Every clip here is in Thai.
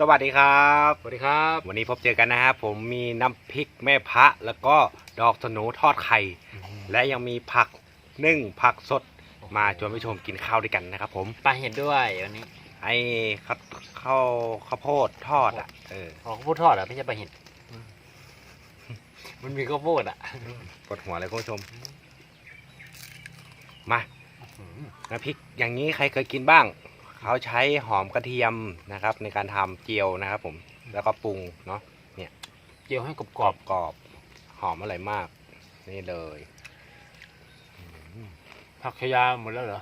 สวัสดีครับ สวัสดีครับ วันนี้พบเจอกันนะครับผมมีน้ำพริกแม่พระแล้วก็ดอกสนูทอดไข่ และยังมีผักนึ่งผักสดมาชวนผู้ชมกินข้าวด้วยกันนะครับผม ปลาเห็ดด้วยวันนี้ไอ้ข้าวข้าวข้าวโพดทอดอะเอออ๋อข้าวโพดทอดเหรอะไม่ใช่ปลาเห็ด มันมีข้าวโพดอะปวดหัวเลยคุณผู้ชม มาน้ำพริกอย่างนี้ใครเคยกินบ้าง เขาใช้หอมกระเทียมนะครับ ในการทำเจียวนะครับ ผมแล้วก็ปรุงเนาะเจียวให้กรอบกรอบกรอบหอมอร่อยมาก นี่เลยๆผักขยาหมดแล้วเหรอ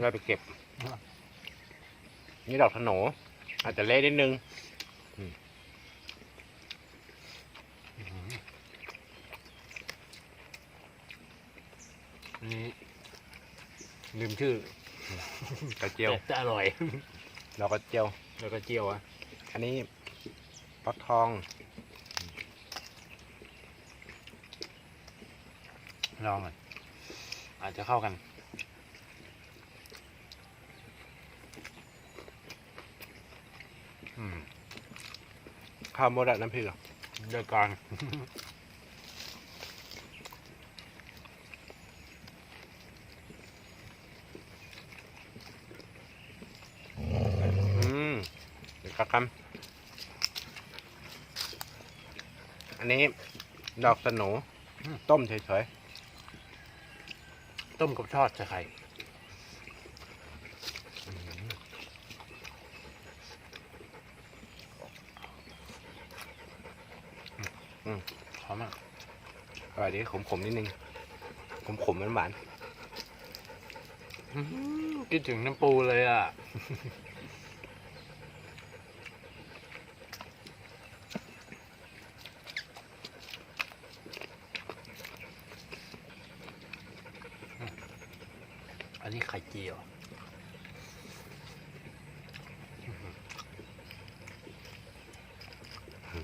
เราไปเก็บ นี่ดอกถโหนอาจจะเละนิดนึงอันนี้ลืมชื่อ กระเจียวแต่แต่อร่อย ดอกกระเจียว แล้วก็เจียวอะอันนี้ฟักทองลองก่อนอาจจะเข้ากัน อืมข้าวโมดะน้ำพริกเหรอเดือการ อืม เดี๋ยวครับอันนี้ดอกสนูต้มเฉยๆ ต้มกับทอดใส่ไข่อืมหอมอะอร่อยดีขมๆนิดนึงขมๆหวานอื้อหือคิดถึงน้ำปูเลยอะ อันนี้ไข่เจียวมา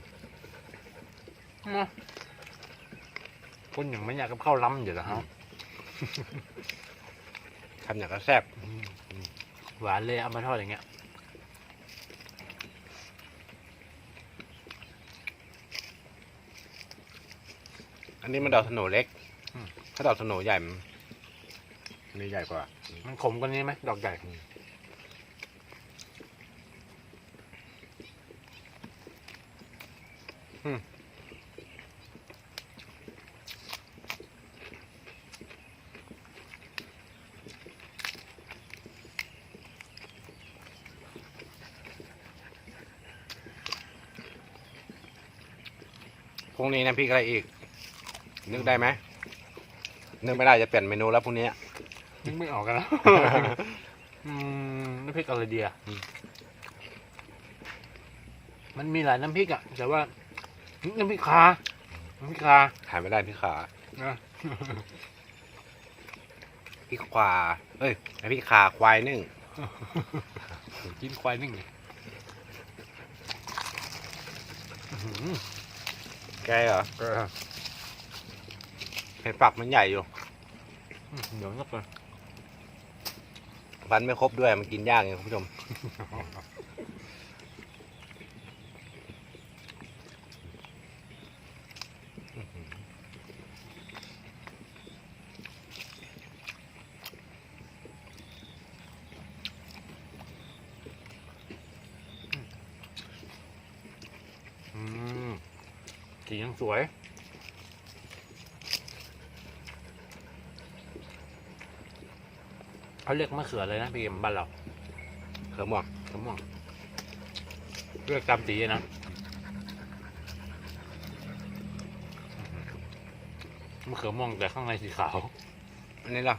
คนอย่างไม่อยากกับข้าวล้ำอยู่แล้วฮะๆทำอย่างก็แซ่บหวานเลยเอามาทอดอย่างเงี้ยอันนี้มันดอกสโหนูเล็ก ถ้าดอกสโหนูใหญ่มันนี่ใหญ่กว่า มันขมกว่านี้ไหมดอกใหญ่พ รุ่งนี้น้ำพริกอะไรอีก นึกได้ไหมนึกไม่ได้จะเปลี่ยนเมนูแล้วพรุ่งนี้ นึกไม่ออกกันแล้ว อืมน้ำพริกอะไรเดียอืมมันมีหลายน้ำพริกอะ แต่ว่า น้ำพริกคาน้ำพริกคาหายไม่ได้พี่ขานะพี่ควาเอ้ยน้ำพริกขาควายนึ่งกินควายนึ่งอื้อหือ แกเหรอเออเห็นฝักมันใหญ่อยู่เดี๋ยวนักเลยฟันไม่ครบด้วยมันกินยากไงคุณผู้ชม อืม สียังสวย เขาเรียกมะเขือเลยนะพี่เอ็มบ้านเราเขือม่วงมะม่วงเลือกตามสีนะมะเขือม่วงแต่ข้างในสีขาว อันนี้เหรอ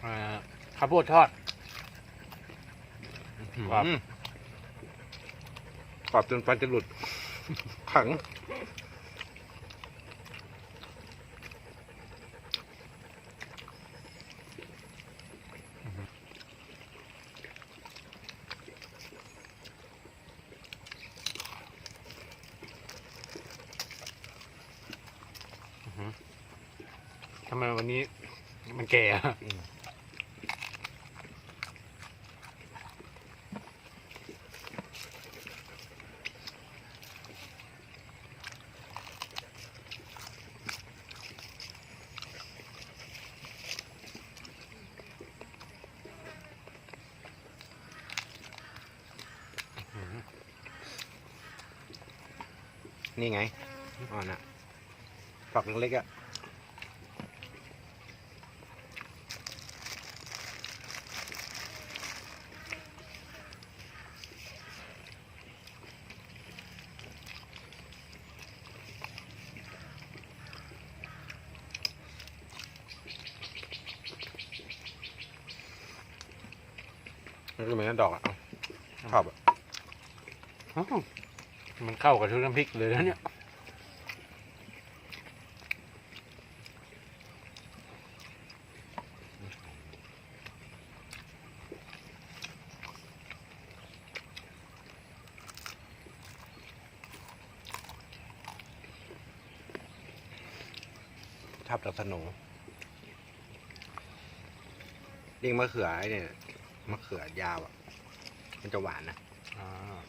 เอ่อข้าวโพดทอดครับอืมกรอบจนฟันจะหลุด ขัง ทำไมวันนี้มันแก่อะ อืม นี่ไงอ๋อน่ะฝักเล็กๆอะมันก็เหมือนดอกอะชอบอะ มันเข้ากับทุกน้ำพริกเลยนะเนี่ยชอบดอกสโหนยิ่งมะเขือไอ้เนี่ยมะเขือยาวอะ มันจะหวานนะอ่า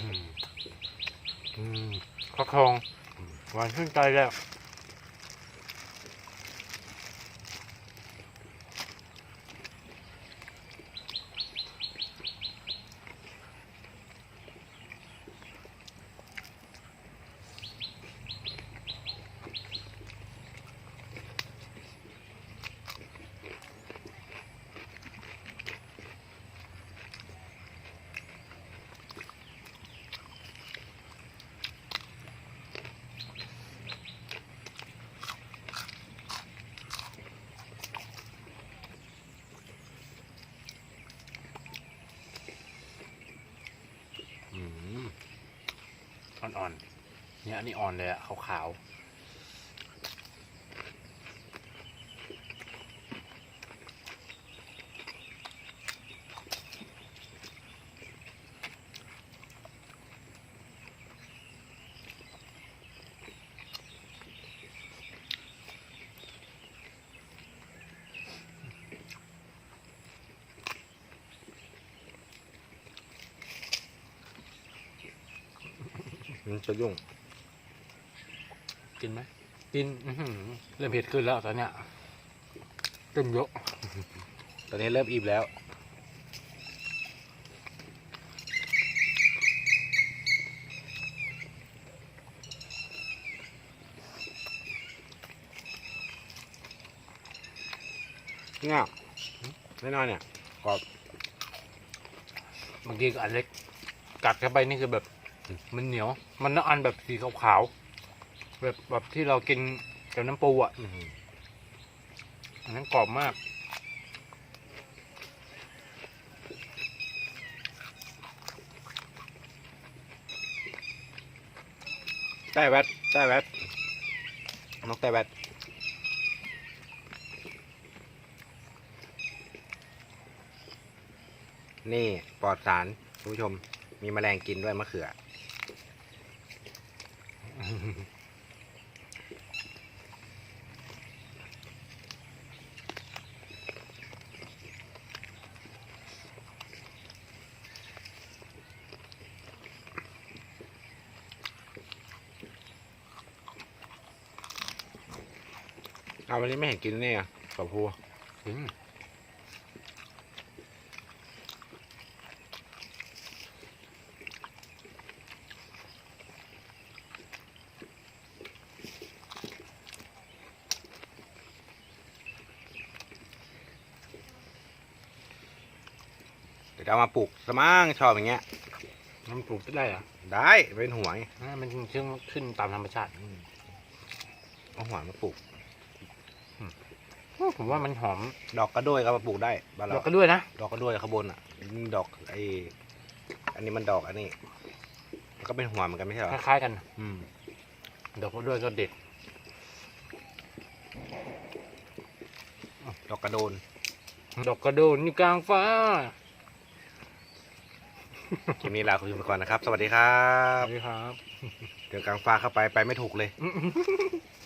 อืม อืมข้าวทองหวานชื่นใจแล้ว อืม อ่อนๆเนี่ยอันนี้อ่อนเลยอะขาวๆ มันจะยุ่ง กินไหมกินอื้อหือเริ่มเผ็ดขึ้นแล้วตอนเนี้ยเริ่มเยอะ ตอนนี้เริ่มอิ่มแล้ว เนี่ยแน่นอนเนี่ยกรอบบางทีก็อันเล็ก กัดเข้าไปนี่คือแบบ มันเหนียว มันน้ำอันแบบสีขาวๆแบบแบบที่เรากินกับน้ำปูอะอันนั้นกรอบมากใต้แวดใต้แวดนกใต้แวดนี่ปลอดสารคุณผู้ชมมีแมลงกินด้วยมะเขือ เอาวันนี้ไม่เห็นกินเนี่ยกับพูอืม ดี๋ยวจะเอามาปลูกสมั่งชอบอย่างเงี้ย มันปลูกได้เหรอะได้เป็นหัวไงมันเชื่อขึ้นตามธรรมชาติเอาหัวมาปลูก ผมว่ามันหอมดอกกระโด้วยก็มาปลูกได้บ้านดเราอกก็ด้วยนะดอกกระโด้วยข้างบนอะนี่ดอกไออันนี้มันดอกอันนี้มันก็เป็นหัวเหมือนกันไม่ใช่เหรคอล้ายๆกัน อืมดอกก็ด้วยก็เด็ดดอกกระโดน ดอกกระโดนอยู่กลางฟ้า คลิปนี้ลาคุณผู้ชมไปก่อนนะครับ สวัสดีครัสบ วัสดีครับ เดี๋ยวกลางฟ้าเข้าไปไปไม่ถูกเลยอืม